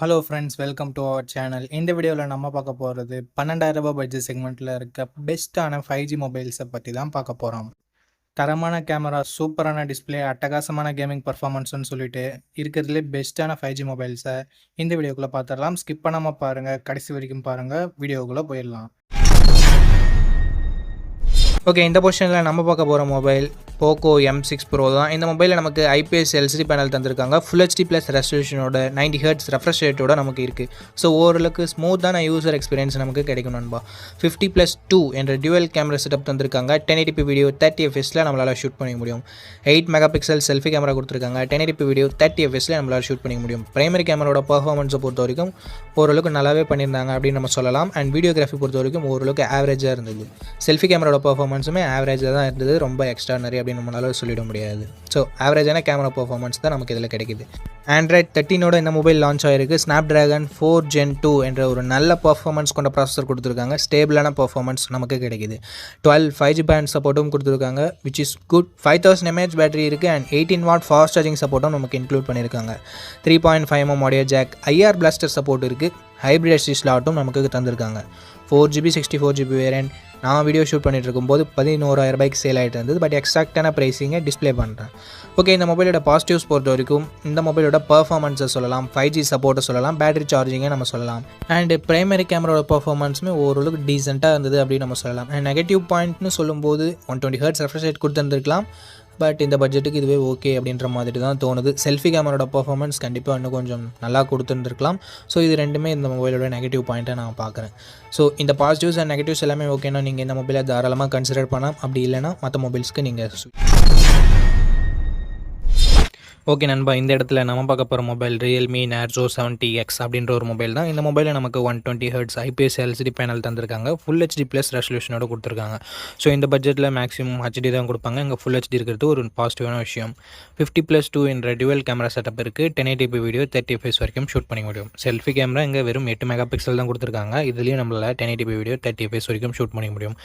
Hello friends welcome to our channel இந்த வீடியோவில் நம்ம பார்க்க போகிறது பன்னெண்டாயிரம் ரூபாய் பட்ஜெட் செக்மெண்ட்டில் இருக்க பெஸ்ட்டான ஃபைவ் ஜி மொபைல்ஸை பற்றி தான் பார்க்க போகிறோம் தரமான கேமரா சூப்பரான டிஸ்ப்ளே அட்டகாசமான கேமிங் பர்ஃபார்மன்ஸ்னு சொல்லிட்டு இருக்கிறதுலே பெஸ்ட்டான ஃபைவ் ஜி மொபைல்ஸை இந்த வீடியோக்குள்ளே பார்த்துடலாம். ஸ்கிப் பண்ணாமல் பாருங்கள் கடைசி வரைக்கும் பாருங்கள் வீடியோக்குள்ளே போயிடலாம். ஓகே இந்த பொசிஷனில் நம்ம பார்க்க போகிற mobile Poco M six pro தான். இந்த மொபைலில் நமக்கு ஐபிஎஸ் எல்சிடி பேனல் தந்திருக்காங்க. ஃபுல் ஹெச்டி ப்ளஸ் ரெசல்யூஷனோட நைன்டி ஹர்ட்ஸ் ரெஃப்ரெஷ் ரேட்டோட நமக்கு இருக்குது ஸோ ஓரளவுக்கு ஸ்மூத்தான யூசர் எக்ஸ்பீரியன்ஸ் நமக்கு கிடைக்கும் நண்பா. ஃபிஃப்டி ப்ளஸ் டூ என்ற டியூவல் கேமரா செட்டப் தந்திருக்காங்க. டென் எயிட்டி வீடியோ தேர்ட்டி எஃப்எஸில் நம்மளால் ஷூட் பண்ணிக்க முடியும். Eight mega pixel selfie camera கொடுத்துருக்காங்க டென் எயிட்டி வீடியோ தேர்ட்டி எஃப்எஸில் நம்மளால் ஷூட் பண்ணிக்க முடியும். பிரைமரி கேமராவோட பர்ஃபார்மன்ஸை பொறுத்த வரைக்கும் ஓரளவுக்கு நல்லாவே பண்ணியிருந்தாங்க அப்படின்னு நம்ம சொல்லலாம். அண்ட் வீடியோகிராஃபி பொறுத்த வரைக்கும் ஓரளவுக்கு ஆவரேஜாக இருந்தது. செல்ஃபி கேமராவோட பர்ஃபார்மன்ஸுமே ஆவரேஜாக தான் இருந்தது. ரொம்ப எக்ஸ்ட்ரானரி அப்படின்னு நம்மளால சொல்லிட முடியாது. ஸோ ஆவரேஜான கேமரா பர்ஃபார்மன்ஸ் தான் நமக்கு இதில் கிடைக்குது. ஆண்ட்ராய்ட் தேர்ட்டினோட இந்த மொபைல் லான்ச் ஆயிருக்கு. Snapdragon four gen two என்ற ஒரு நல்ல பர்ஃபார்மன்ஸ் கொண்ட ப்ராசஸர் கொடுத்துருக்காங்க. ஸ்டேபிளான பர்ஃபார்மன்ஸ் நமக்கு கிடைக்குது. டுவெல் ஃபைவ் ஜி பேண்ட் சப்போர்ட்டும் கொடுத்துருக்காங்க which is good five thousand mAh battery இருக்குது and eighteen watt fast charging சப்போர்ட்டும் நமக்கு இன்க்ளூட் பண்ணியிருக்காங்க. Three point five M audio jack IR blaster support இருக்குது ஹைப்ரிட் ஸ்லாட்டும் நமக்கு தந்திருக்காங்க. Four GB sixty four GB variant நான் வீடியோ ஷூட் பண்ணிட்டு இருக்கும்போது பதினோராயிரம் ரூபாய்க்கு சேல் ஆகிட்டு இருந்தது. பட் எக்ஸாக்டான ப்ரைஸிங்கை டிஸ்ப்ளே பண்ணுறேன் ஓகே இந்த மொபைலோட பாசிட்டிவ்ஸ் பொறுத்த வரைக்கும் இந்த மொபைலோட பர்ஃபார்மன்ஸை சொல்லலாம். ஃபைவ் ஜி சப்போர்ட்டை சொல்லலாம். பேட்டரி சார்ஜிங்கை நம்ம சொல்லலாம். அண்ட் பிரைமரி கேமராவோட பர்ஃபார்மன்ஸுமே ஓரளவுக்கு டீசெண்டாக இருந்தது அப்படின்னு நம்ம சொல்லலாம். அண்ட் நெகட்டிவ் பாயிண்ட்னு சொல்லும்போது one twenty hertz refresh rate கொடுத்துருந்துருக்கலாம். But இந்த பட்ஜெட்டுக்கு இதுவே ஓகே அப்படின்ற மாதிரி தான் தோணுது. செல்ஃபி கேமரோட பர்ஃபார்மன்ஸ் கண்டிப்பாக இன்னும் கொஞ்சம் நல்லா கொடுத்துருந்துருக்கலாம். ஸோ இது ரெண்டுமே இந்த மொபைலோட நெகட்டிவ் பாயிண்ட்டை நான் பார்க்குறேன். ஸோ இந்த பாசிட்டிவ்ஸ் அண்ட் நெகட்டிவ்ஸ் எல்லாமே ஓகேனா நீங்கள் இந்த மொபைலை தாராளமாக கன்சிடர் பண்ணலாம். அப்படி இல்லைனா மற்ற மொபைல்ஸ்க்கு நீங்கள் ஓகே நண்பா இந்த இடத்துல நம்ம பார்க்க போகிற mobile Realme Narzo seventy X அப்படின்ற ஒரு மொபைல் தான். இந்த மொபைலில் நமக்கு one twenty hertz IPS LCD panel தந்திருக்காங்க. ஃபுல் ஹெச்டி ப்ளஸ் ரெசல்யூஷனோட கொடுத்துருக்காங்க. ஸோ இந்த பட்ஜெட்டில் மேக்ஸிமம் ஹெச்டி தான் கொடுப்பாங்க. இங்கே ஃபுல் ஹெச்டி இருக்கிறது ஒரு பாசிட்டிவான விஷயம். ஃபிஃப்டி ப்ளஸ் டூ என்ற டுவெல் கேமரா செட்டப் இருக்குது ten eighty video thirty FPS வரைக்கும் ஷூட் பண்ணி முடியும். செல்ஃபி கேமரா இங்கே வெறும் எட்டு மெகா பிக்சல் தான் கொடுத்துருக்காங்க. இதுலேயும் நம்மளால் ten DP video thirty FPS வரைக்கும் ஷூட் பண்ணி முடியும்.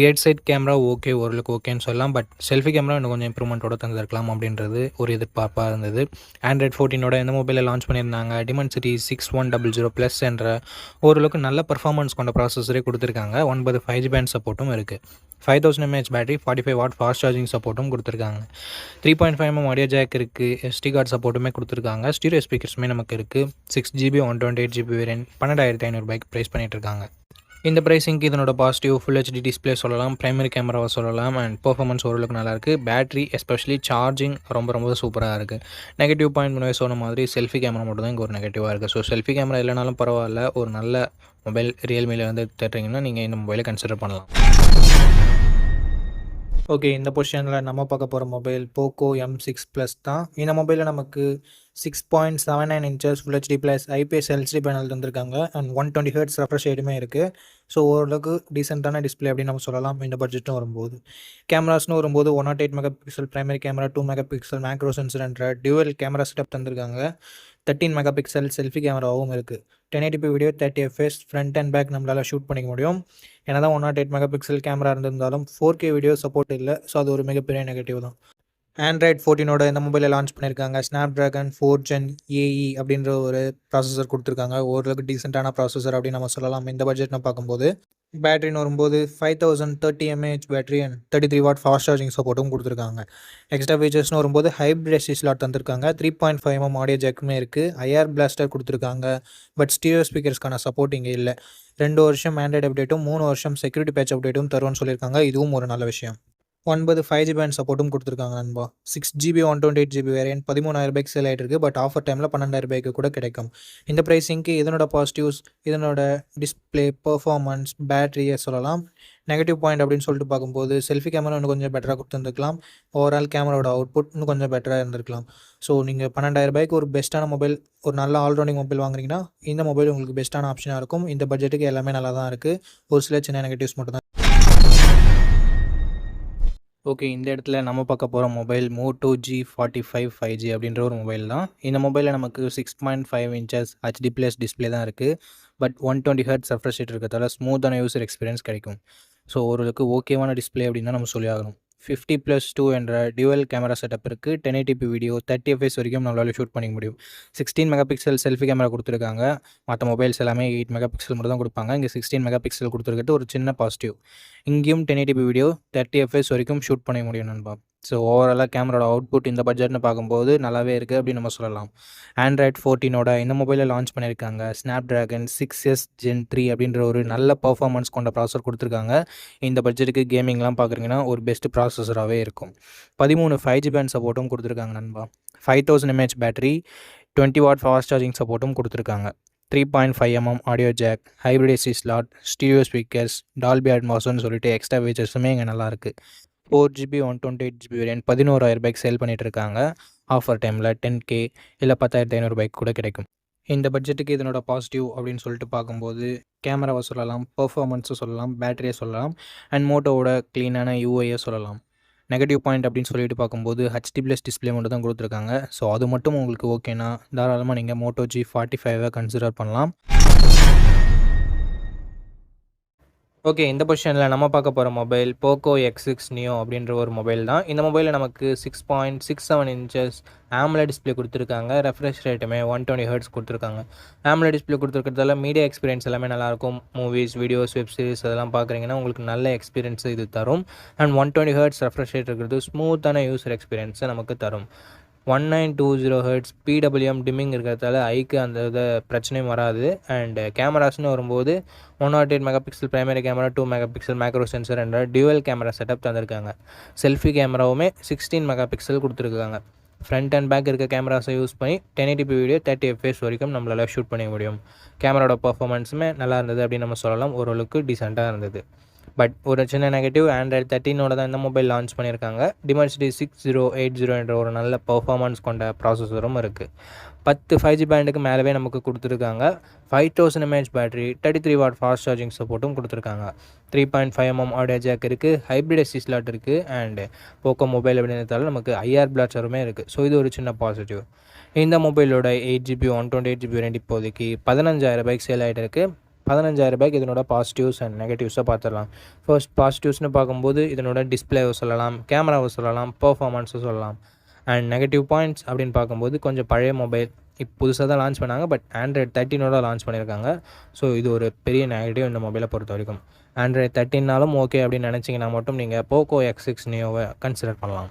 ரியட் சைட் கேமரா ஓகே ஓரளவுக்கு ஓகேன்னு சொல்லலாம். பட் செல்ஃபி கேமரா இன்னும் கொஞ்சம் இம்ப்ரூவ்மெண்ட்டோட தந்திருக்கலாம் அப்படின்றது ஒரு சிறப்பாக இருந்தது. ஆண்ட்ராய்ட் ஃபோர்டீனோட எந்த மொபைலில் லான்ச் பண்ணியிருந்தாங்க. Dimensity six one double zero plus என்ற ஓரளவுக்கு நல்ல பர்ஃபார்மன்ஸ் கொண்ட ப்ராசஸரே கொடுத்துருக்காங்க. ஒன்பது ஃபைவ் ஜி பேண்ட் சப்போர்ட்டும் இருக்குது five thousand mAh battery forty five watt fast charging சப்போர்ட்டும் கொடுத்துருக்காங்க three point five M audio jack இருக்குது எஸ்டி கார்டு சப்போர்ட்டுமே கொடுத்துருக்காங்க. ஸ்டீரியோ ஸ்பீக்கர்ஸுமே நமக்கு இருக்குது six GB one twenty eight GB variant பன்னெண்டாயிரத்தி ஐநூறுபாய்க்கு ப்ரைஸ் பண்ணிட்டு இருக்காங்க. இந்த ப்ரைஸிங்க்கு இதனோட பாசிட்டிவ் ஃபுல் ஹெச்டி டிஸ்பிளே சொல்லலாம் ப்ரைமரி கேமராவை சொல்லலாம் அண்ட் பர்ஃபார்மன்ஸ் ஓரளவுக்கு நல்லாயிருக்கு. பேட்டரி எஸ்பெஷலி சார்ஜிங் ரொம்ப ரொம்ப சூப்பராக இருக்குது நெகட்டிவ் பாயிண்ட் முன்னாடி சொன்ன மாதிரி செல்ஃபி கேமரா மட்டும் தான் இங்கே ஒரு நெகட்டிவாக இருக்குது ஸோ செல்ஃபி கேமரா இல்லைனாலும் பரவாயில்ல. ஒரு நல்ல மொபைல் ரியல்மியில் வந்து தேட்டுறீங்கன்னா நீங்கள் இந்த மொபைலை கன்சிடர் பண்ணலாம். ஓகே இந்த பொசிஷனில் நம்ம பார்க்க போகிற mobile Poco M six plus தான். இந்த மொபைலில் நமக்கு six point seven nine inches full HD plus IPS LCD panel தந்திருக்காங்க. And one twenty hertz refresh ரேட்டுமே இருக்குது ஸோ ஓரளவுக்கு டீசெண்டான டிஸ்பிளே அப்படின்னு நம்ம சொல்லலாம். இந்த பட்ஜெட்டும் வரும்போது. கேமராஸ்னு வரும்போது one nought eight mega pixel primary camera two mega pixel macro சென்சர்ன்ற dual camera setup தந்திருக்காங்க. தேர்ட்டின் மெகா பிக்சல் செல்ஃபி கேமராவும் இருக்குது ten eighty video thirty FS front and back நம்மளால் ஷூட் பண்ணிக்க முடியும். ஏன்னா தான் one nought eight mega pixel camera இருந்திருந்தாலும் four K video support இல்லை. ஸோ அது ஒரு மிகப்பெரிய நெகட்டிவ் தான். ஆண்ட்ராய்ட் ஃபோர்டீனோட இந்த மொபைலை லான்ச் பண்ணியிருக்காங்க Snapdragon four gen AE அப்படின்ற ஒரு ப்ராசஸர் கொடுத்துருக்காங்க. ஓரளவுக்கு டீசெண்டான ப்ராசஸர் அப்படின்னு நம்ம சொல்லலாம். இந்த பட்ஜெட்னு பார்க்கும்போது. பேட்டரின்னு வரும்போது five thousand thirty mAh battery and thirty three watt fast charging சப்போர்ட்டும் கொடுத்துருக்காங்க. எக்ஸ்ட்ரா ஃபீச்சர்ஸ்னு வரும்போது ஹைப்ரிட் எஸ்டி ஸ்லாட் தந்திருக்காங்க. Three point five M audio ஜெக்குமே இருக்குது ஐஆர் பிளாஸ்டர் கொடுத்துருக்காங்க. பட் ஸ்டீரியோ ஸ்பீக்கர்ஸ்க்கான சப்போர்ட் இங்கே இல்லை. ரெண்டு வருஷம் ஆண்ட்ராய்டு அப்டேட்டும் மூணு வருஷம் செக்யூரிட்டி பேட்ச் அப்டேட்டும் தருவோம்னு சொல்லியிருக்காங்க. இதுவும் ஒரு நல்ல விஷயம். ஒன்பது ஃபைவ் ஜிபி பேண்ட் சப்போர்ட்டும் கொடுத்துருக்காங்க நண்பா. Six GB one twenty eight GB variant பதிமூணாயிரம் ரூபாய்க்கு சேல் ஆகிட்டு இருக்கு பட் ஆஃபர் டைமில் பன்னெண்டாயிரம் ரூபாய்க்கு கூட கிடைக்கும். இந்த ப்ரைஸிங்க்கு இதனோட பாசிட்டிவ்ஸ் இதனோட டிஸ்பிளே பர்ஃபார்மன்ஸ் பேட்டரியை சொல்லலாம். நெகட்டிவ் பாயிண்ட் அப்படின்னு சொல்லிட்டு பார்க்கும்போது செல்ஃபி கேமரா இன்னும் கொஞ்சம் பெட்டராக கொடுத்துருந்துருக்கலாம். ஓவரால் கேமராவோட அவுட்புட் இன்னும் கொஞ்சம் பெட்டராக இருந்திருக்கலாம். ஸோ நீங்கள் பன்னெண்டாயிரம் ரூபாய்க்கு ஒரு பெஸ்ட்டான மொபைல் ஒரு நல்ல ஆல்ரவுண்டிங் மொபைல் வாங்குறீங்கன்னா இந்த மொபைல் உங்களுக்கு பெஸ்ட்டான ஆப்ஷனாக இருக்கும். இந்த பட்ஜெட்டுக்கு எல்லாமே நல்லா தான் இருக்குது ஒரு சில சின்ன நெகட்டிவ்ஸ் மட்டும் தான் ஓகே இந்த இடத்துல நம்ம பார்க்க போகிற mobile Moto G forty five five G அப்படின்ற ஒரு மொபைல் தான். இந்த மொபைலில் நமக்கு six point five inches HD plus display தான் இருக்குது but one twenty hertz refresh rate இருக்கிறதால ஸ்மூத்தான யூசர் எக்ஸ்பீரியன்ஸ் கிடைக்கும். ஸோ ஓரளவுக்கு ஓகேவான டிஸ்பிளே அப்படின்னு தான் நம்ம சொல்லி ஆகணும். ஃபிஃப்டி ப்ளஸ் டூ என்ற டியூவல் கேமரா செட்டப் இருக்குது ten eighty p video thirty FS வரைக்கும் நம்மளால் ஷூட் பண்ணிக்க முடியும். Sixteen mega pixel selfie camera கொடுத்துருக்காங்க. மற்ற மொபைல்ஸ் எல்லாமே எயிட் மெகா பிக்சல் மட்டும் தான் கொடுப்பாங்க. இங்கே சிக்ஸ்டீன் மெகா பிக்சல் கொடுத்துருக்கிறது ஒரு சின்ன பாசிட்டிவ் இங்கேயும் ten eighty p video thirty FS வரைக்கும் ஷூட் பண்ண முடியும் நண்பா. ஸோ ஓவராலாக கேமராவோட அவுட்புட் இந்த பட்ஜெட்னு பார்க்கும்போது நல்லாவே இருக்குது அப்படின்னு நம்ம சொல்லலாம். ஆண்ட்ராய்ட் ஃபோர்டீனோட இந்த மொபைலில் லான்ச் பண்ணியிருக்காங்க. Snapdragon six S gen three அப்படின்ற ஒரு நல்ல பர்ஃபார்மன்ஸ் கொண்ட ப்ராசஸர் கொடுத்துருக்காங்க. இந்த பட்ஜெட்டுக்கு கேமிங்லாம் பார்க்குறீங்கன்னா ஒரு பெஸ்ட் ப்ராசஸராகவே இருக்கும். பதிமூணு ஃபைவ் ஜி பேண்ட் சப்போர்ட்டும் கொடுத்துருக்காங்க நண்பா. Five thousand mAh battery twenty watt fast charging சப்போர்ட்டும் கொடுத்துருக்காங்க. Three point five mm audio jack hybrid AC slot stereo speakers Dolby அட்மாஸ்னு சொல்லிட்டு எக்ஸ்ட்ரா ஃபீச்சர்ஸுமே இங்கே நல்லாயிருக்கு four GB one twenty eight GB variant பதினோராயிரம் ரூபாய்க்கு சேல் பண்ணிட்டு இருக்காங்க ஆஃபர் டைமில் டென் கே இல்லை பத்தாயிரத்தி ஐநூறுபாய்க்கு கூட கிடைக்கும். இந்த பட்ஜெட்டுக்கு இதனோட பாசிட்டிவ் அப்படின்னு சொல்லிட்டு பார்க்கும்போது கேமராவை சொல்லலாம் பெர்ஃபார்மன்ஸை சொல்லலாம் பேட்டரியை சொல்லலாம் அண்ட் மோட்டோவோட க்ளீனான யூஐயை சொல்லலாம். நெகட்டிவ் பாயிண்ட் அப்படின்னு சொல்லிட்டு பார்க்கும்போது ஹச்டி ப்ளஸ் டிஸ்பிளே மட்டும் தான் கொடுத்துருக்காங்க. ஸோ அது மட்டும் உங்களுக்கு ஓகேனா தாராளமாக நீங்கள் மோட்டோ ஜி ஃபார்ட்டி ஃபைவை கன்சிடர் பண்ணலாம். ஓகே இந்த பொசிஷனில் நம்ம பார்க்க போகிற mobile Poco X six Neo அப்படின்ற ஒரு மொபைல் தான். இந்த மொபைலில் நமக்கு six point six seven inches AMOLED display கொடுத்துருக்காங்க. ரெஃப்ரெஷ் ரேட்டுமே ஒன் டுவெண்ட்டி ஹர்ட்ஸ் கொடுத்துருக்காங்க. ஆம்ல டிஸ்பிளே கொடுத்துருக்கிறதால மீடியா எக்ஸ்பீரியன்ஸ் எல்லாமே நல்லாயிருக்கும் மூவிஸ் வீடியோஸ் வெப் சீரிஸ் அதெல்லாம் பார்க்குறீங்கன்னா உங்களுக்கு நல்ல எக்ஸ்பீரியன்ஸ் இது தரும். And one twenty hertz refresh rate இருக்கிறது ஸ்மூத்தான யூசர் எக்ஸ்பீரியன்ஸை நமக்கு தரும். One nine two zero hertz PWM dimming இருக்கிறதால ஐக்கு அந்த இதை பிரச்சனையும் வராது. அண்ட் கேமராஸ்னு வரும்போது one nought eight mega pixel primary camera two mega pixel macro sensor என்ற டியூவல் கேமரா செட்டப் தந்திருக்காங்க. செல்ஃபி கேமராவுமே சிக்ஸ்டீன் மெகா பிக்சல் கொடுத்துருக்காங்க. ஃப்ரண்ட் அண்ட் பேக் இருக்க கேமராஸை யூஸ் பண்ணி ten eighty p video thirty FS வரைக்கும் நம்மளால் ஷூட் பண்ண முடியும். கேமராவோட பர்ஃபார்மன்ஸுமே நல்லா இருந்தது அப்படின்னு நம்ம சொல்லலாம். ஓரளவுக்கு டீசெண்டாக இருந்தது. பட் ஒரு சின்ன நெகட்டிவ் ஆண்ட்ராய்ட் தேர்ட்டினோட தான் இந்த மொபைல் லான்ச் பண்ணியிருக்காங்க. Dimensity six zero eight zero என்ற ஒரு நல்ல பர்ஃபார்மன்ஸ் கொண்ட ப்ராசஸரும் இருக்குது பத்து ஃபைவ் ஜி பேண்டுக்கு மேலவே நமக்கு கொடுத்துருக்காங்க. Five thousand mAh battery thirty three watt fast charging சப்போர்ட்டும் கொடுத்துருக்காங்க. Three point five mm audio jack இருக்குது ஹைப்ரிட் எஸ்டி ஸ்லாட் இருக்குது அண்ட் போக்கோ மொபைல் அப்படின்றதால நமக்கு ஐஆர் பிளாச்சருமே இருக்குது ஸோ இது ஒரு சின்ன பாசிட்டிவ் இந்த மொபைலோட eight GB one twenty eight GB ரெண்டு இப்போதைக்கு பதினஞ்சாயிரம் ரூபாய்க்கு சேல் ஆகிட்டு இருக்குது பதினஞ்சாயிரம் ரூபாய்க்கு இதனோட பாசிட்டிவ்ஸ் அண்ட் நெகட்டிவ்ஸை பார்த்துடலாம். ஃபர்ஸ்ட் பாசிட்டிவ்ஸ்னு பார்க்கும்போது இதனோட டிஸ்பிளேவை சொல்லலாம் கேமராவை சொல்லலாம் பர்ஃபார்மன்ஸை சொல்லலாம். அண்ட் நெகட்டிவ் பாயிண்ட்ஸ் அப்படின்னு பார்க்கும்போது கொஞ்சம் பழைய மொபைல் இப்போ புதுசாக தான் லான்ச் பண்ணாங்க பட் ஆண்ட்ராய்ட் தேர்ட்டினோட லான்ச் பண்ணியிருக்காங்க. ஸோ இது ஒரு பெரிய நெகட்டிவ் இந்த மொபைலை பொறுத்த வரைக்கும். ஆண்ட்ராய்ட் தேர்ட்டின்னாலும் ஓகே அப்படின்னு நினச்சிங்கன்னா மட்டும் நீங்கள் போக்கோ எக்ஸ் சிக்ஸ் நியோவை கன்சிடர் பண்ணலாம்.